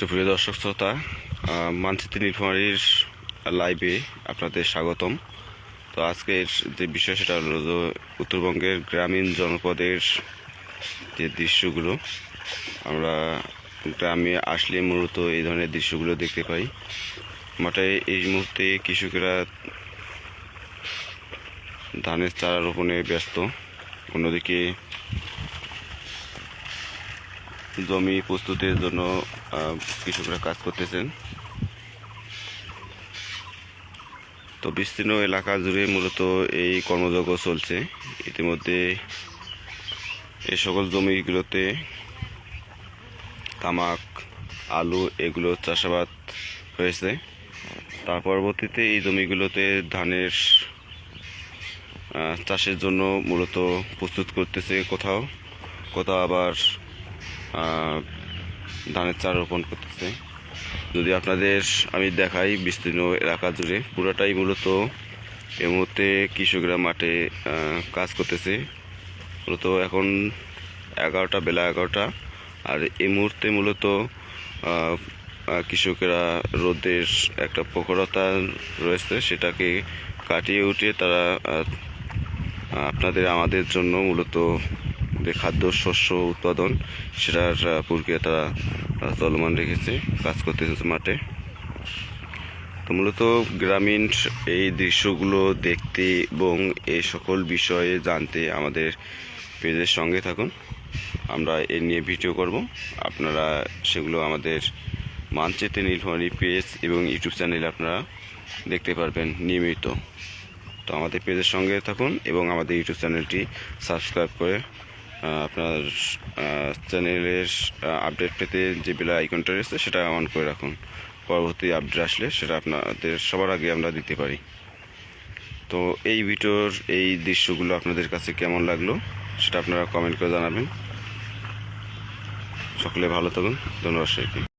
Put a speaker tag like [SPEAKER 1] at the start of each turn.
[SPEAKER 1] সুপ্রিয় দর্শক শ্রোতা মানচিত্র নীলফামারীর লাইভে আপনাদের স্বাগতম। তো আজকের যে বিষয় সেটা হলো উত্তরবঙ্গের গ্রামীণ জনপদের যে দৃশ্যগুলো, আমরা গ্রামে আসলে মূলত এই ধরনের দৃশ্যগুলো দেখতে পাই। মাঠে এই মুহূর্তে কৃষকেরা ধানের চারা রোপণে ব্যস্ত। অন্যদিকে জমি প্রস্তুতির জন্য কৃষকরা কাজ করতেছেন। তো বিস্তীর্ণ এলাকা জুড়ে মূলত এই কর্মযজ্ঞ চলছে। ইতিমধ্যে এই সকল জমিগুলোতে তামাক, আলু এগুলো চাষাবাদ হয়েছে। তার পরবর্তীতে এই জমিগুলোতে ধানের চাষের জন্য মূলত প্রস্তুত করতেছে কোথাও কোথাও আবার ধানের চারা রোপণ করতেছে। যদি আপনাদের আমি দেখাই বিস্তীর্ণ এলাকা জুড়ে, পুরোটাই মূলত এ মুহূর্তে কৃষকরা মাঠে কাজ করতেছে। মূলত এখন এগারোটা, বেলা এগারোটা। আর এই মুহূর্তে মূলত কৃষকেরা রোদের একটা প্রখরতা রয়েছে, সেটাকে কাটিয়ে উঠিয়ে তারা আপনাদের, আমাদের জন্য মূলত যে খাদ্য শস্য উৎপাদন, সেটার প্রক্রিয়া তারা চলমান রেখেছে, কাজ করতেছে মাঠে। তো মূলত গ্রামীণ এই দৃশ্যগুলো দেখতে এবং এই সকল বিষয়ে জানতে আমাদের পেজের সঙ্গে থাকুন। আমরা এ নিয়ে ভিডিও করব। আপনারা সেগুলো আমাদের মানচিত্রে নীলফামারী পেজ এবং ইউটিউব চ্যানেলে আপনারা দেখতে পারবেন নিয়মিত। তো আমাদের পেজের সঙ্গে থাকুন এবং আমাদের ইউটিউব চ্যানেলটি সাবস্ক্রাইব করে আপনার চ্যানেলের আপডেট পেতে যে বেলা আইকনটা রয়েছে, সেটা অন করে রাখুন। পরবর্তী আপডেট আসলে সেটা আপনাদের সবার আগে আমরা দিতে পারি। তো এই ভিডিওর এই দৃশ্যগুলো আপনাদের কাছে কেমন লাগল, সেটা আপনারা কমেন্ট করে জানাবেন। সকলে ভালো থাকুন। ধন্যবাদ, সবাইকে।